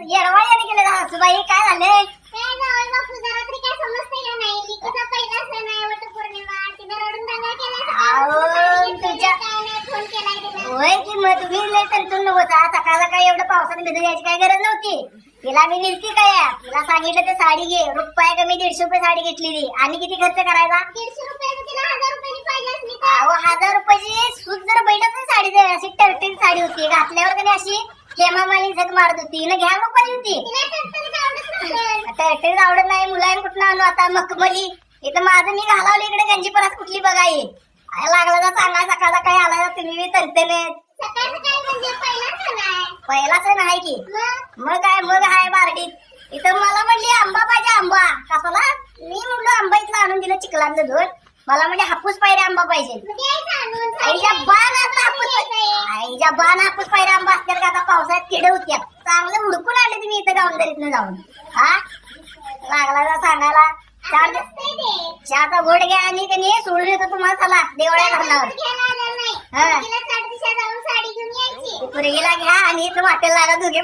येडवाळ्याने केलं सासूबाई काय झालंय काय जावई बापू जरा तरी काय समजतंय का नाही? लिकीचा पहिला सण आहे वटपौर्णिमा. तिने रडून दंगा केला अहो, सकाळी तुझ्या- काय नाही फोन केलाय तिला होय की मग तुम्ही लय तंतून नव्हता सकाळ सकाळी एवढं पावसाने यायची काय गरज नव्हती? तिला मी निघती काय तिला सांगितलं ते साडी घे. रुपया कमी दीडशे रुपये साडी घेतलेली. आणि किती खर्च करायचा दीडशे तिला हजार रुपयाची पाहिजे हजार रुपयाची सूट जर नाही साडी अशी टर्टिन साडी होती. घातल्यावर कधी अशी? हेमा मालिनी झक मारत होती. ना घ्या मग पाहिजे होती. आवडत नाही. मुलांना कुठं आणू आता? मखमली. इथं माझं मी घालावलं. इकडे गंजी परत कुठली बघाई? लागला तर सांगा. सकाळ सकाळी आला तुम्ही तंतने. सकाळचं काय पहिला सण आहे पहिला सण आहे की? मग काय? मग आहे बारडीत इथं मला म्हणली आंबा पाहिजे आंबा. कसाला मी म्हणलो आंबा इथला आणून दिलं चिखलांचं दूध मला म्हणजे हापूस पायरे आंबा पाहिजे. आईच्या बाण आता हापूस. आईच्या बाण हापूस पायरे आंबा असतात किडे होत्या चांगलं हुडकून आणले तुम्ही इथं गावंदरीतनं जाऊन हा लागला जा सांगायला चार. चहाचा घोट घ्या आणि कनी सोडून येतो तुम्हाला चला देवळ्या घालणार. हा. घ्या आणि इथं वाटेल लागा दोघे